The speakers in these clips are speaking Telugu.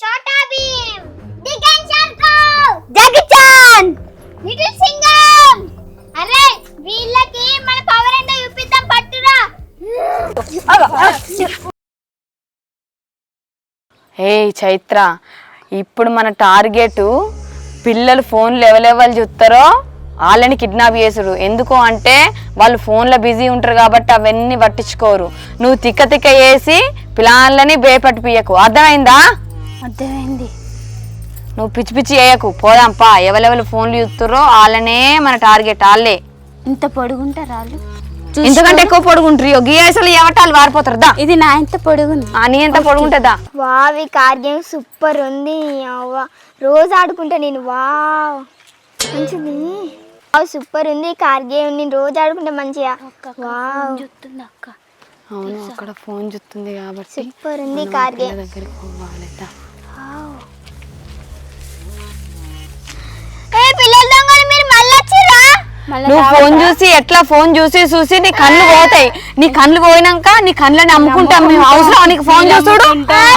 छोटा Bheem దిగన్ Shankar Jackie Chan little Singham అరే వీళ్ళకి మన పవర్ ఏంటో చూపిద్దాం పట్టురా. ఏ చైత్ర ఇప్పుడు మన టార్గెట్ పిల్లలు ఫోన్లు ఎవరెవరు చూస్తారో వాళ్ళని కిడ్నాప్ చేసుడు. ఎందుకు అంటే వాళ్ళు ఫోన్లో బిజీ ఉంటారు కాబట్టి అవన్నీ పట్టించుకోరు. నువ్వు తిక్క తిక్క వేసి పిల్లలని బేపట్టిపియకు అర్థమైందా? అర్థమైంది. నువ్వు పిచ్చి పిచ్చి వేయకు పోదాంపా ఎవరెవరు ఫోన్లు చూస్తారో వాళ్ళనే మన టార్గెట్ వాళ్ళే. ఇంత పొడుగుంటారు వాళ్ళు ఎందుకంటే ఎక్కువ పొడుగుంటారు గీయసలు ఎవటాలు వారిపోతారు. దా. ఇది నా ఇంత పొడుగుంది. ఆ, నీ ఎంత పొడుగుంటుందా వావ్ ఈ కార్ గేమ్ సూపర్ ఉంది. అవ్వ రోజు ఆడుకుంటా నేను వావ్. మంచిది. వావ్ సూపర్ ఉంది. ఈ కార్ గేమ్ నేను రోజు ఆడుకుంటా మంచిగా. వావ్. చూస్తుంది అక్క. అవును అక్కడ ఫోన్ చూస్తుంది కాబట్టి సూపర్ ఉంది కార్ గేమ్. దగ్గరికి పోవాలి. నువ్వు ఫోన్ చూసి ఎట్లా ఫోన్ చూసి చూసి నీ కళ్ళు పోతాయి. నీ కళ్ళు పోయినాక నీ కళ్ళని అమ్ముకుంటాం. మేము అవసరం నీకు ఫోన్ చూసుడు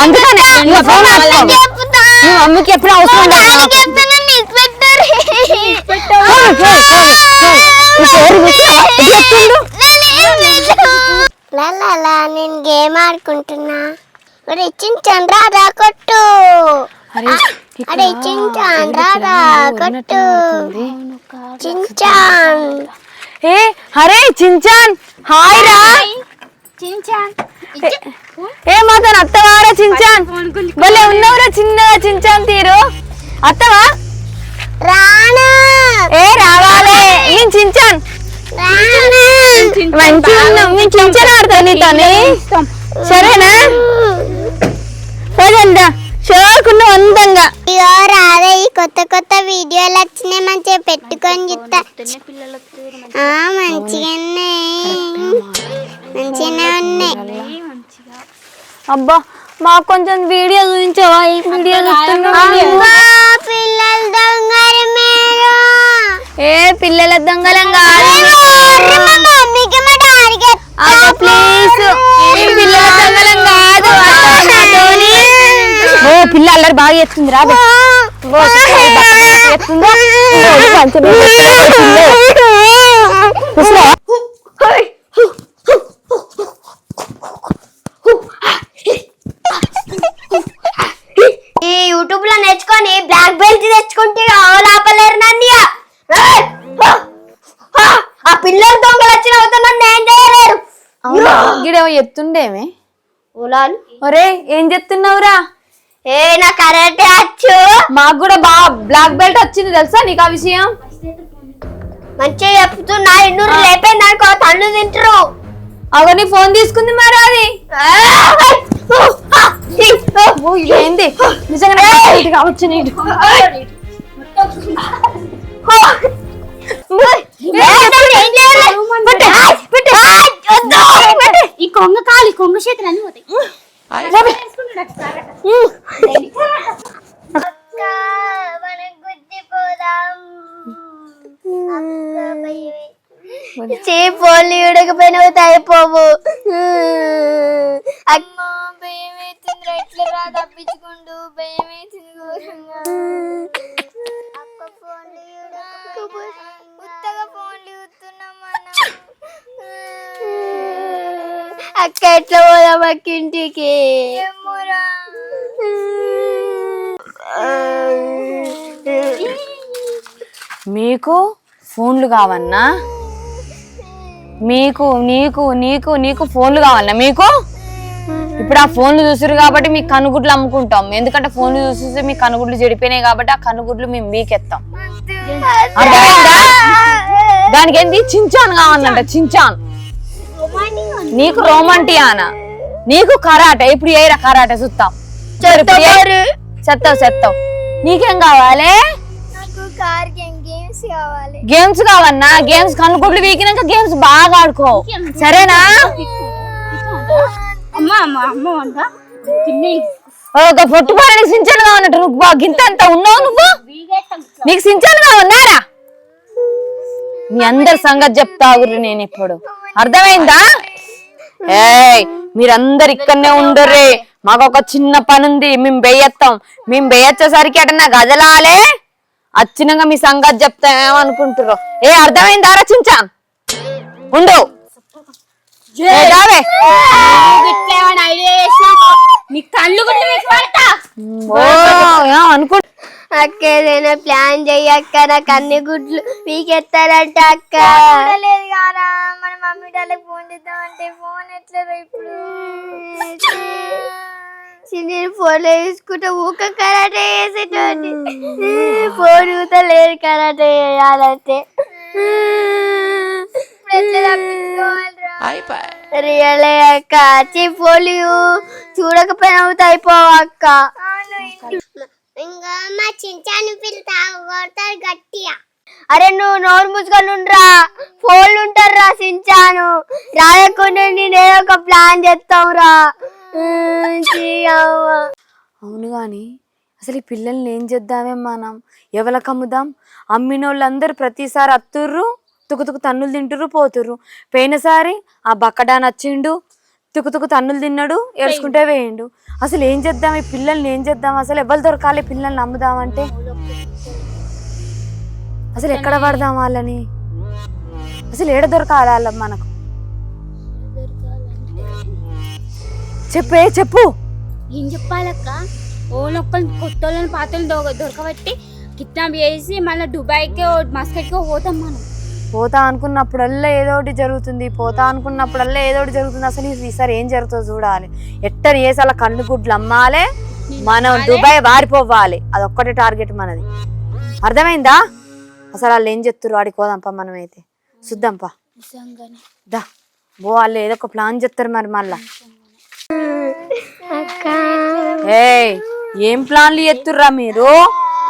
అందుకనే ఫోన్. నువ్వు అమ్మకి ఎప్పుడు అవసరం నేను గేమ్ ఆడుకుంటున్నా. మరి ఇచ్చించాను రా రా అరే, అరే చించాన్ రా రా కొట్టు. చించాన్. ఏ అరే చించాన్ హాయ్. రా ఏ మాతను అత్తవారా చించాన్? భలే ఉన్నవరా చిన్నగా చించాన్ తీరు. అత్తవా? రాను. ఏ రావాలే. నేను చించాన్. మంచిగా ఉన్నాం నేను చించాన్ ఆడతా నీతోని. సరేనా? సరేందా షోకున్న అందంగా. ఇగో రాదే ఈ కొత్త కొత్త వీడియోలు వచ్చినాయి మంచిగా పెట్టుకొని చూస్తా. ఆ, మంచిగా ఉన్నాయి. మంచిగానే ఉన్నాయి. అబ్బా మాకు కొంచెం వీడియో చూపించావా? ఈ వీడియో ఏ పిల్లల దొంగలం కాదు. ప్లీజ్ ఈ పిల్లల దొంగలం కాదు అత్త నాతోని. ఓ పిల్ల అల్లరి బాగా ఎత్తుంది రా ఈ యూట్యూబ్లో నేర్చుకొని బ్లాక్ బెల్ట్ తెచ్చుకుంటే ఆపలేరు నన్ను! హ! ఆ పిల్లల దొంగలు వచ్చిన అవుతున్నా ఏం చేయలేరు. అవునా? గిడేమో ఎత్తుండేమే ఉలాలు ఒరే ఏం చెప్తున్నావురా? ఏ నా కరెక్టే వచ్చు మాకు కూడా బాగా బ్లాక్ బెల్ట్ వచ్చింది తెలుసా నీకు ఆ విషయం? మంచిగా చెప్తున్నా ఇన్నూరు లేపోయింది అనుకో తల్లు తింటారు అవన్నీ ఫోన్ తీసుకుంది మరి అది. ఏంది నిజంగా కావచ్చు నీకు ఈ కొంగ కాలు ఈ కొంగ చేతులు అన్ని పోతాయి పోలి ఉడకపోయినా అయిపోవు అక్క ఎట్లా పోదాం అక్క ఇంటికి? మీకు ఫోన్లు కావన్నా? మీకు నీకు నీకు నీకు ఫోన్లు కావన్నా మీకు? ఇప్పుడు ఆ ఫోన్లు చూసారు కాబట్టి మీ కనుగుడ్లు అమ్ముకుంటాం. ఎందుకంటే ఫోన్లు చూస్తే మీ కనుగుడ్లు చెడిపోయినాయి కాబట్టి ఆ కనుగుడ్లు మేము మీకెత్తాం. దానికి ఏంటి చించాన్ కావాలంట చించాన్. నీకు రోమంటియానా. నీకు కరాటే. ఇప్పుడు ఏరా కరాటే చూస్తాం చెత్తావు చెత్తావు. నీకేం కావాలి? గేమ్స్ కావాలి. గేమ్స్ కావన్నా? గేమ్స్ కనుగుడ్లు వీకినాక గేమ్స్ బాగా ఆడుకో. సరేనా? అంట ఒక పొట్టు పాలని సించాను కావన్నట్టు నువ్వు బా- గింత అంత ఉన్నావు నువ్వు? నీకు సించాను కావన్నారా మీ అందరి సంగతి చెప్తా గురు నేను ఇప్పుడు. అర్థమైందా? ఏయ్ మీరందరు ఇక్కడనే ఉండరే మాకు ఒక చిన్న పని ఉంది మేము బెయ్యెత్తాం. మేము బెయ్యొచ్చేసరికి అటన్నా గజలాలే వచ్చినాక మీ సంగతి చెప్తామేమనుకుంటుర్రు ఏ అర్థమైందారా చించా. ఉండు. ఏ. రావే. ఐడియా చేసిన నీ కళ్ళు గుడ్లు మీకు పడతా. ఓ ఏ అనుకు అక్క ఏదైనా ప్లాన్ చెయ్యక్క నాకు అన్ని గుడ్లు పీకెత్తారంట అక్క. లేదు కారా మన మమ్మీ డాడీకి ఫోన్ చేద్దాం అంటే ఫోన్ ఎట్లేదు ఇప్పుడు. నేను ఫోన్ తీసుకుంటే ఊక కరాటే చేసేటోని ఊత లేదు కరాటే చేయాలంటే రియలే అక్క. ఫోన్ చూడకపోయినా అవుతా అయిపోవు అక్క. ఇంకా. మా చించాను పిల్లతా కొడతారు గట్టిగా. అరే నువ్వు నోరు మూసుకొని ఉండరా. ఫోన్లు ఉంటారా సించాను. రాయకుండా నేను ఒక ప్లాన్ చేస్తాం రా అవును గాని అసలు ఈ పిల్లల్ని ఏం చేద్దామే మనం? ఎవరికి అమ్ముదాం అమ్మిన వాళ్ళందరూ ప్రతిసారి అత్తుర్రు తుకుతుకు తన్నులు తింటుర్రు పోతుర్రు. పోయినసారి ఆ బక్కడా నచ్చిండు తుకుతుకు తన్నులు తిన్నాడు ఏడ్చుకుంటే వేయండు. అసలు ఏం చేద్దాం? ఈ పిల్లల్ని ఏం చేద్దాం? అసలు ఎవరు దొరకాలి పిల్లల్ని అమ్ముదామంటే అసలు ఎక్కడ పడదాం వాళ్ళని? అసలు ఏడ దొరకాలి వాళ్ళ మనకు? చెప్పే చెప్పు. ఏం చెప్పాలక్క? ఓన్ ఒక్కరిని కొత్త వాళ్ళని పాత వాళ్ళని దొ- దొరకబట్టి కిడ్నాప్ చేసి మళ్ళీ దుబాయ్కి మస్కట్కి పోతాం మనం. పోతా అనుకున్నప్పుడల్లా ఏదో ఒకటి జరుగుతుంది పోతా అనుకున్నప్పుడల్లా ఏదో ఒకటి జరుగుతుంది. అసలు ఈసారి ఏం జరుగుతుందో చూడాలి. ఎట్టని చేసి అలా కళ్ళు గుడ్లు అమ్మాలి మనం దుబాయ్ వారిపోవాలి అదొక్కటే టార్గెట్ మనది. అర్థమైందా? అసలు వాళ్ళు ఏం చెప్తున్నారు వాడికి పోదాంపా మనం అయితే చూద్దాంపా నిజంగానే. దా బో వాళ్ళు ఏదో ఒక ప్లాన్ చెప్తారు మరి మళ్ళా. ఏం ప్లాన్లు ఎత్తుర్రా మీరు?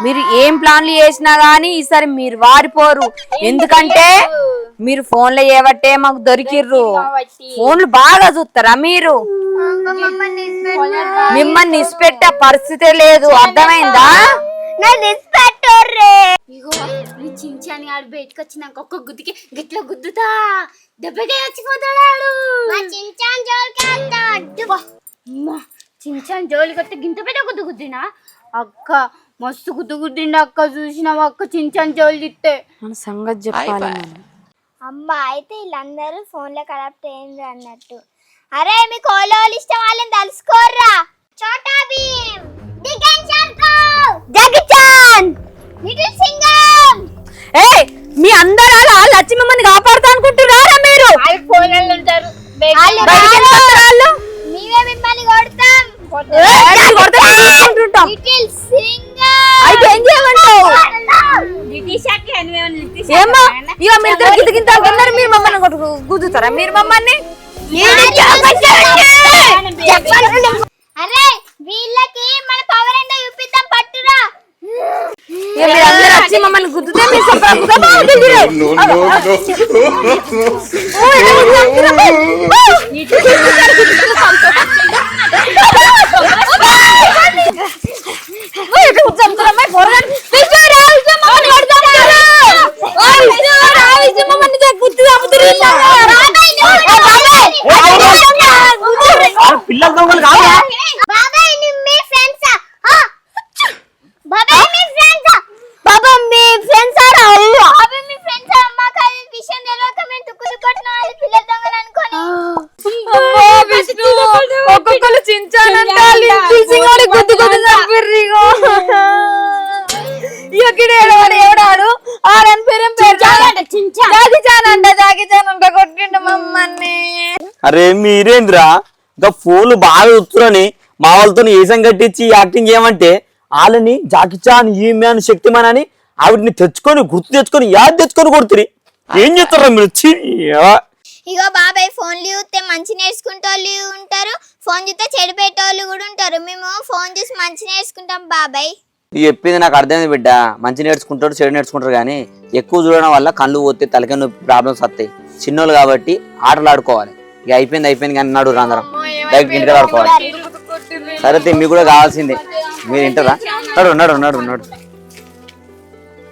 మీరు ఏం ప్లాన్లు చేసినా గానీ ఈసారి మీరు వారిపోరు. ఎందుకంటే మీరు ఫోన్లో ఏవట్టే మాకు దొరికిర్రు. ఫోన్లు బాగా చూస్తారా మీరు? మిమ్మల్ని ఇసిపెట్టే పరిస్థితే లేదు. అర్థమైందా? బయటకు వచ్చినాక ఒక్క గుద్దికి గిట్ల గుద్దుతా. దెబ్బకే చచ్చిపోతాడు మా చించాన్ జోలికి అమ్మా చించాని జోలి కొట్టి గింత పెద్ద గుద్దు గుద్దినా అక్క మస్తు గుద్దు గుద్దిండి అక్క చూసినావు అక్క చించాని జోలి తిట్టే? మన సంగతి చెప్పాలి. అమ్మ అయితే వీళ్ళందరూ ఫోన్లో కరప్ట్ అయింది అన్నట్టు. అరే మీకు ఓలో వాళ్ళు ఇష్టం వాళ్ళని తెలుసుకోర్రా. చోటా భీమ్ దిగన్ జగిచాన్ లిటిల్ సింగం ఏయ్ మీ అందరూ అలా లచ్చి మిమ్మల్ని కాపాడుతా అనుకుంటున్నారా మీరు అయితే ఏం చేయమంటావు ఏమో ఇక మీరు గిద్ద మీరు మమ్మల్ని గుద్దుతారా మీరు మమ్మల్ని అరే వీళ్ళకి మన పవర్ పట్టురా ఇక మీరు అందరు వచ్చి మమ్మల్ని గుద్దుతే మీరు చెప్పరా? గుద్దమా? గుద్దురే. no, no, no. ఓ, ఏదో ఒకటి చంపుతురా, బా. ఓ, ఎక్కడ కూర్చో చంపుతురా, అమ్మాయి, పోరగాడు. విష్ణు, రా, విష్ణు, మమ్మల్ని వాడు చంపుతురా. ఓ, విష్ణు, రా, విష్ణు, మమ్మల్ని చ- గుద్దు చంపుతురు వీళ్ళు. ఆ, బాబాయ్, గుద్దురే. పిల్లల దొంగలు కాదు బాబాయ్ని మీ ఫ్రెండ్స్ బాబాయ్ మీ ఫ్రెండ్స్ బాబా మీ ఫ్రెండ్స్ ఆరా బాబాయ్ మీ ఫ్రెండ్స్ మాకు అది విషయం తెలియక మేము తుక్కు తుక్కొట్టినాం అది పిల్లల దొంగలు అనుకొని అబ్బో, విష్ణు, గుద్దు గుద్దు ఏడవాడు ఆడని పేరేం జాగిచానంట జాగిచానంట కొట్టిండు మమ్మల్ని. అరే మీరేంద్రా? ఇంకా ఫోన్లు బాగా చూస్తురని మా వాళ్ళతో ఏసం కట్టించి యాక్టింగ్ చేయమంటే వాళ్ళని జాకిచాన్ ఈ మ్యాన్ శక్తిమాన్ అని ఆవిడని తెచ్చుకొని గుర్తు తెచ్చుకొని యాద్ తెచ్చుకొని కొడుతుంది ఏం చేస్తారా మీరు. ఇగో బాబాయ్ ఫోన్లు చూస్తే మంచి నేర్చుకుంటోళ్ళు ఉంటారు. ఫోన్ చూస్తే చెడిపోయేటోళ్ళు కూడా ఉంటారు. మేము ఫోన్ చూసి మంచి నేర్చుకుంటాం బాబాయ్. నువ్వు చెప్పింది నాకు అర్థమైంది బిడ్డ. మంచి నేర్చుకుంటాడు చెడు నేర్చుకుంటారు కానీ ఎక్కువ చూడడం వల్ల కళ్ళు పోతే తలకాయ నొప్పి ప్రాబ్లమ్స్ వస్తాయి. చిన్నోళ్ళు కాబట్టి ఆటలు ఆడుకోవాలి. ఇక అయిపోయింది అయిపోయింది కానీ నడు అందరం. డైరెక్ట్ ఇంటికి ఆడుకోవాలి సరే అయితే మీకు కూడా కావాల్సిందే. మీరు వింటారా నడు నడు నడు నడు.